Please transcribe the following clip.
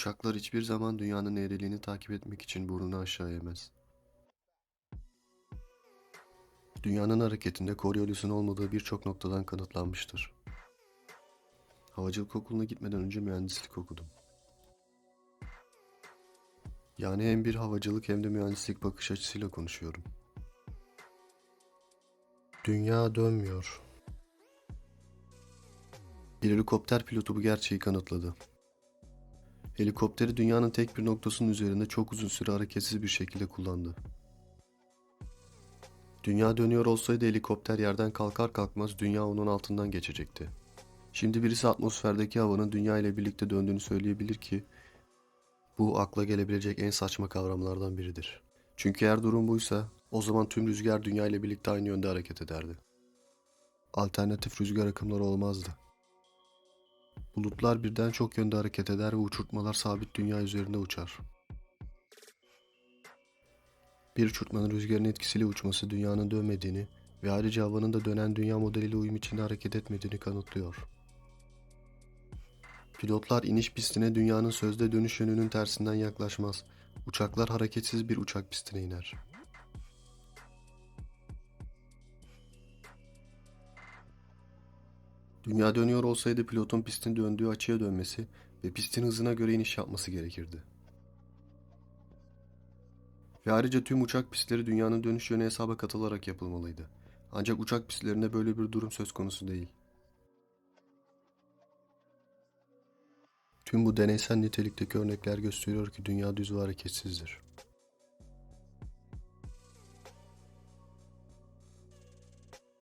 Uçaklar hiçbir zaman dünyanın eğriliğini takip etmek için burnunu aşağı eğmez. Dünyanın hareketinde Coriolis'in olmadığı birçok noktadan kanıtlanmıştır. Havacılık okuluna gitmeden önce mühendislik okudum. Yani hem bir havacılık hem de mühendislik bakış açısıyla konuşuyorum. Dünya dönmüyor. Bir helikopter pilotu bu gerçeği kanıtladı. Helikopteri dünyanın tek bir noktasının üzerinde çok uzun süre hareketsiz bir şekilde kullandı. Dünya dönüyor olsaydı helikopter yerden kalkar kalkmaz dünya onun altından geçecekti. Şimdi birisi atmosferdeki havanın dünya ile birlikte döndüğünü söyleyebilir ki bu akla gelebilecek en saçma kavramlardan biridir. Çünkü eğer durum buysa o zaman tüm rüzgar dünya ile birlikte aynı yönde hareket ederdi. Alternatif rüzgar akımları olmazdı. Bulutlar birden çok yönde hareket eder ve uçurtmalar sabit dünya üzerinde uçar. Bir uçurtmanın rüzgarın etkisiyle uçması dünyanın dönmediğini ve ayrıca havanın da dönen dünya modeliyle uyum içinde hareket etmediğini kanıtlıyor. Pilotlar iniş pistine dünyanın sözde dönüş yönünün tersinden yaklaşmaz. Uçaklar hareketsiz bir uçak pistine iner. Dünya dönüyor olsaydı pilotun pistin döndüğü açıya dönmesi ve pistin hızına göre iniş yapması gerekirdi. Ve ayrıca tüm uçak pistleri dünyanın dönüş yönü hesaba katılarak yapılmalıydı. Ancak uçak pistlerinde böyle bir durum söz konusu değil. Tüm bu deneysel nitelikteki örnekler gösteriyor ki dünya düz ve hareketsizdir.